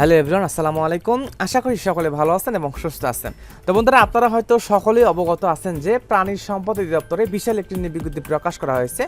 Hello everyone, আসসালামু আলাইকুম। আশা করি সকলে ভালো আছেন এবং সুস্থ আছেন। তো বন্ধুরা, আপনারা হয়তো সকলেই অবগত আছেন যে প্রাণী সম্পদ অধিদপ্তরে বিশাল একটি বিজ্ঞপ্তি প্রকাশ করা হয়েছে।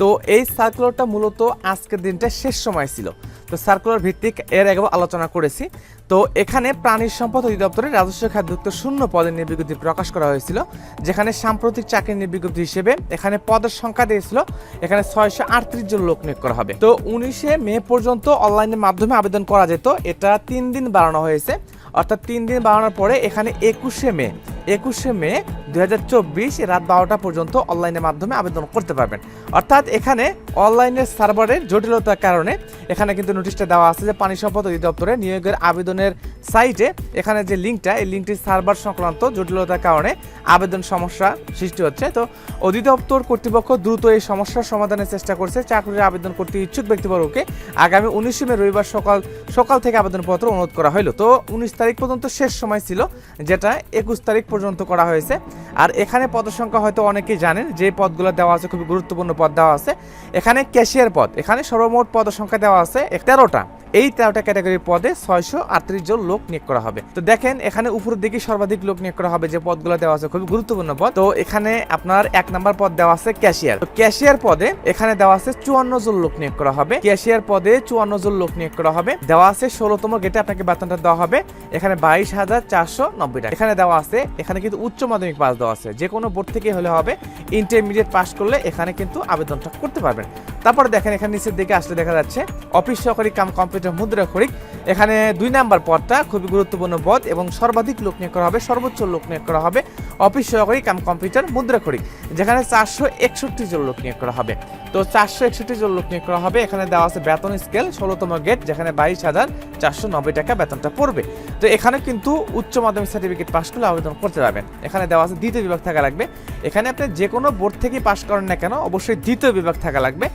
তো এই সার্কুলারটা মূলত আজকের দিনটা শেষ সময় ছিল। তো সার্কুলার ভিত্তিক এর আগেও আলোচনা করেছি। তো এখানে প্রাণী সম্পদ অধিদপ্তরের রাজস্ব খাদ্যযুক্ত শূন্য পদের নিয়ে বিজ্ঞপ্তি প্রকাশ করা হয়েছিল, যেখানে সাম্প্রতিক চাকরির নিয়ে বিজ্ঞপ্তি হিসেবে এখানে পদের সংখ্যা দিয়েছিল, এখানে ছয়শো আটত্রিশ জন লোক নিয়োগ করা হবে। তো উনিশে মে পর্যন্ত অনলাইনের মাধ্যমে আবেদন করা যেত, এটা তিন দিন বাড়ানো হয়েছে, অর্থাৎ তিন দিন বাড়ানোর পরে এখানে একুশে মে একুশে মে দু হাজার চব্বিশ রাত বারোটা পর্যন্ত অনলাইনের মাধ্যমে আবেদন করতে পারবেন। অর্থাৎ এখানে অনলাইনের সার্ভারের জটিলতার কারণে এখানে কিন্তু নোটিশটা দেওয়া আছে যে পানি সম্পদ অধিদপ্তরে নিয়োগের আবেদনের সাইটে এখানে যে লিঙ্কটা এই লিঙ্কটি সার্ভার সংক্রান্ত জটিলতার কারণে আবেদন সমস্যা সৃষ্টি হচ্ছে। তো অধিদপ্তর কর্তৃপক্ষ দ্রুত এই সমস্যার সমাধানের চেষ্টা করছে। চাকরির আবেদন করতে ইচ্ছুক ব্যক্তিবর্গকে আগামী উনিশে মে রবিবার সকাল সকাল থেকে আবেদনপত্র অনুরোধ করা হলো তো উনিশ তারিখ পর্যন্ত শেষ সময় ছিল, যেটা একুশ তারিখ পর্যন্ত করা হয়েছে। আর এখানে পদ সংখ্যা হয়তো অনেকেই জানেন, যে পদগুলো দেওয়া আছে খুবই গুরুত্বপূর্ণ পদ দেওয়া আছে। এখানে ক্যাশিয়ার পদ, এখানে সর্বমোট পদসংখ্যা দেওয়া আছে তেরোটা। এই তেরোটা ক্যাটাগরির পদে ছয়শো আটত্রিশ জন লোক নিয়োগ করা হবে। তো দেখেন, এখানে উপরের দিকে সর্বাধিক লোক নিয়োগ করা হবে যে পদগুলো দেওয়া আছে, খুবই গুরুত্বপূর্ণ পদ। তো এখানে আপনার এক নাম্বার পদ দেওয়া আছে ক্যাশিয়ার। তো ক্যাশিয়ার পদে এখানে দেওয়া আছে চুয়ান্ন জন লোক নিয়োগ করা হবে। ক্যাশিয়ার পদে চুয়ান্ন জন লোক নিয়োগ করা হবে। দেওয়া আছে ষোলোতম গেটে আপনাকে বেতনটা দেওয়া হবে। এখানে বাইশ হাজার চারশো নব্বই টাকা। এখানে দেওয়া আছে, এখানে কিন্তু উচ্চ মাধ্যমিক পাস দেওয়া আছে। যে কোনো বোর্ড থেকে হলে হবে, ইন্টারমিডিয়েট পাস করলে এখানে কিন্তু আবেদনটা করতে পারবেন। তারপরে দেখেন এখানে নিচের দিকে আসলে দেখা যাচ্ছে অফিস সহকারী কাম কম্পিউটার মুদ্রা খরিক এখানে দুই নাম্বার পদটা খুবই গুরুত্বপূর্ণ পদ এবং সর্বাধিক লোক নিয়োগ করা হবে, সর্বোচ্চ লোক নিয়োগ করা হবে অফিস সহকারী কাম কম্পিউটার মুদ্রা খরিক যেখানে চারশো একষট্টি জন লোক নিয়োগ করা হবে। তো চারশো একষট্টি জন লোক নিয়োগ করা হবে। এখানে দেওয়া আছে বেতন স্কেল, ষোলোতম গেট, যেখানে বাইশ হাজার চারশো নব্বই টাকা বেতনটা পড়বে। তো এখানে কিন্তু উচ্চ মাধ্যমিক সার্টিফিকেট পাস করলে আবেদন করতে পারবেন। এখানে দেওয়া আছে দ্বিতীয় বিভাগ থাকা লাগবে। এখানে আপনি যে কোনো বোর্ড থেকে পাস করেন না কেন, অবশ্যই দ্বিতীয় বিভাগ থাকা লাগবে।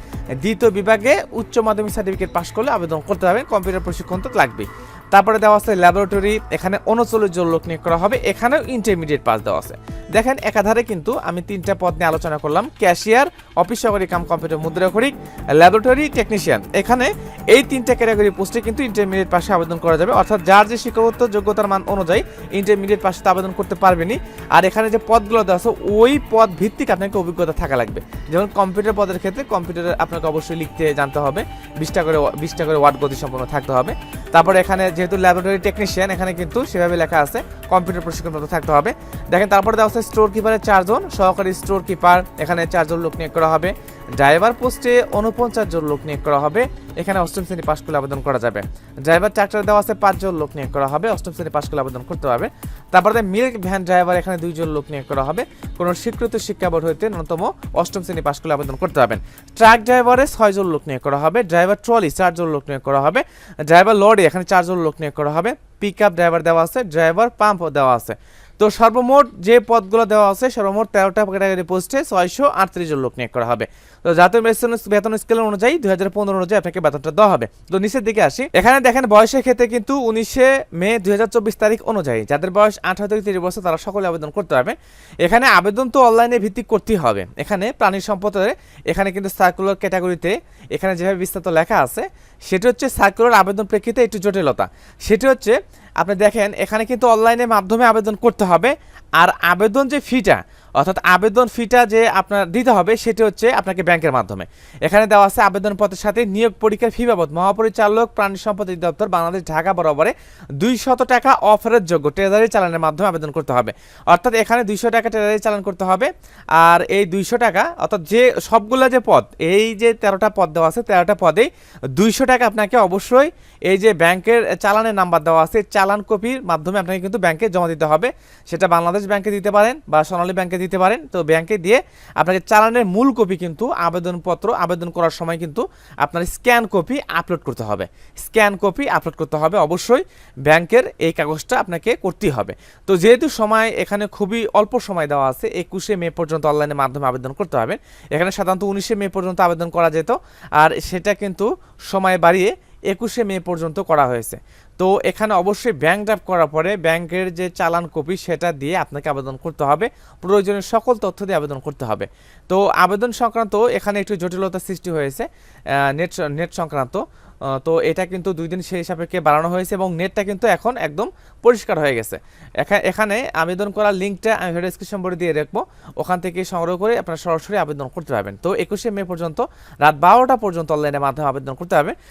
দ্বিতীয় বিভাগে উচ্চ মাধ্যমিক সার্টিফিকেট পাশ করলে আবেদন করতে হবে কম্পিউটার প্রশিক্ষণ তো লাগবেই। তারপরে দেওয়া আছে ল্যাবরেটরি এখানে উনচল্লিশ জন লোক নিয়োগ করা হবে, এখানেও ইন্টারমিডিয়েট পাস দেওয়া আছে। দেখেন, একাধারে কিন্তু আমি তিনটা পদ নিয়ে আলোচনা করলাম ক্যাশিয়ার অফিস সহকারী কাম কম্পিউটার মুদ্রাখরিক ল্যাবরেটরি টেকনিশিয়ান এখানে এই তিনটা ক্যাটাগরি পোস্টে কিন্তু ইন্টারমিডিয়েট পাশে আবেদন করা যাবে, অর্থাৎ যার যে শিক্ষাগত যোগ্যতার মান অনুযায়ী ইন্টারমিডিয়েট পাশে আবেদন করতে পারবেনি, আর এখানে যে পদগুলো দেওয়া আছে, ওই পদ ভিত্তিক আপনাকে অভিজ্ঞতা থাকা লাগবে। যেমন কম্পিউটার পদের ক্ষেত্রে কম্পিউটারে আপনাকে অবশ্যই লিখতে জানতে হবে বিশটা করে বিশটা করে ওয়ার্ড গতি সম্পন্ন থাকতে হবে। তারপরে এখানে যেহেতু ল্যাবরেটরি টেকনিশিয়ান এখানে কিন্তু সেভাবে লেখা আছে কম্পিউটার প্রশিক্ষণপ্রাপ্ত থাকতে হবে। দেখেন, তারপরে দেওয়া আছে স্টোর কিপারের চারজন, সহকারী স্টোর কিপার এখানে চারজন লোক নিয়োগ করা হবে। ড্রাইভার পোস্টে উনপঞ্চাশ জন লোক নিয়োগ করা হবে। এখানে অষ্টম শ্রেণি পাশ করলে আবেদন করা যাবে। ড্রাইভার ট্রাক্টর দেওয়া আছে পাঁচজন লোক নিয়োগ করা হবে। অষ্টম শ্রেণি পাশ করলে আবেদন করতে হবে। তারপরে মিল্ক ভ্যান ড্রাইভার, এখানে দুইজন লোক নিয়োগ করা হবে। কোনো স্বীকৃত শিক্ষা বোর্ড হইতে ন্যূনতম অষ্টম শ্রেণি পাশ করলে আবেদন করতে পারবেন। ট্রাক ড্রাইভারে ছয়জন লোক নিয়োগ করা হবে। ড্রাইভার ট্রলি চারজন লোক নিয়োগ করা হবে। ড্রাইভার লরি, এখানে চারজন লোক নিয়োগ করা হবে। পিক আপ ড্রাইভার দেওয়া আছে। ড্রাইভার পাম্প দেওয়া আছে। তো সর্বমোট যে পদগুলো দেওয়া আছে, সর্বমোট তেরোটা ক্যাটাগরি পোস্টে ছয়শো আটত্রিশ জন লোক নিয়োগ করা হবে। তো জাতীয় বেতন স্কেল অনুযায়ী দুই হাজার পনেরো অনুযায়ী আপনাকে বেতনটা দেওয়া হবে। তো নিচের দিকে আসি। এখানে দেখেন বয়সের ক্ষেত্রে কিন্তু উনিশে মে দুই হাজার চব্বিশ তারিখ অনুযায়ী যাদের বয়স আঠারো থেকে তিরিশ বছর তারা সকলে আবেদন করতে পারবে। এখানে আবেদন তো অনলাইনে ভিত্তিক করতেই হবে। এখানে প্রাণী সম্পদের এখানে কিন্তু সার্কুলার ক্যাটাগরিতে এখানে যেভাবে বিস্তারিত লেখা আছে, সেটা হচ্ছে সার্কুলার আবেদন প্রেক্ষিতে একটু জটিলতা। সেটি হচ্ছে, আপনি দেখেন এখানে কিন্তু অনলাইনের মাধ্যমে আবেদন করতে হবে। আর আবেদন যে ফিটা, অর্থাৎ আবেদন ফিটা যে আপনার দিতে হবে, সেটি হচ্ছে আপনাকে ব্যাংকের মাধ্যমে। এখানে দেওয়া আছে আবেদনপত্রের সাথে নিয়োগ পরীক্ষার ফি বাবদ। মহাপরিচালক, প্রাণী সম্পদ অধিদপ্তর, বাংলাদেশ, ঢাকা বরাবরে দুইশত টাকা অফারের যোগ্য ট্রেজারি চালানের মাধ্যমে আবেদন করতে হবে। অর্থাৎ এখানে দুইশো টাকা ট্রেজারি চালান করতে হবে। আর এই দুইশো টাকা, অর্থাৎ যে সবগুলো যে পদ, এই যে তেরোটা পদ দেওয়া আছে, তেরোটা পদেই দুইশো টাকা আপনাকে অবশ্যই এই যে ব্যাংকের চালানের নাম্বার দেওয়া আছে, চালান কপির মাধ্যমে আপনাকে কিন্তু ব্যাংকে জমা দিতে হবে। সেটা বাংলাদেশ ব্যাংকে দিতে পারেন বা সোনালী ব্যাংকে দিতে পারেন। তো ব্যাংকে দিয়ে আপনাকে চালানের মূল কপি কিন্তু আবেদনপত্র আবেদন করার সময় কিন্তু আপনার স্ক্যান কপি আপলোড করতে হবে। স্ক্যান কপি আপলোড করতে হবে অবশ্যই। ব্যাংকের এই কাগজটা আপনাকে করতেই হবে। তো যেহেতু সময় এখানে খুবই অল্প সময় দেওয়া আছে, একুশে মে পর্যন্ত অনলাইনের মাধ্যমে আবেদন করতে হবে। এখানে সাধারণত উনিশে মে পর্যন্ত আবেদন করা যেত। আর সেটা কিন্তু সময় বাড়িয়ে একুশে মে পর্যন্ত করা হয়েছে। তো এখানে অবশ্যই ব্যাংক ড্রাফট করার পরে ব্যাংকের যে চালান কপি সেটা দিয়ে আপনাকে আবেদন করতে হবে। প্রয়োজনীয় সকল তথ্য দিয়ে আবেদন করতে হবে। তো আবেদন সংক্রান্ত এখানে একটু জটিলতা সৃষ্টি হয়েছে নেট নেট সংক্রান্ত। তো এটা কিন্তু দুই দিন সেই সাপেক্ষে বাড়ানো হয়েছে এবং নেটটা কিন্তু এখন একদম পরিষ্কার হয়ে গেছে। এখা- এখানে আবেদন করার লিঙ্কটা আমি ডিসক্রিপশন বোর্ডে দিয়ে রাখব। ওখান থেকে সংগ্রহ করে আপনারা সরাসরি আবেদন করতে পারবেন। তো একুশে মে পর্যন্ত রাত বারোটা পর্যন্ত অনলাইনের মাধ্যমে আবেদন করতে হবে।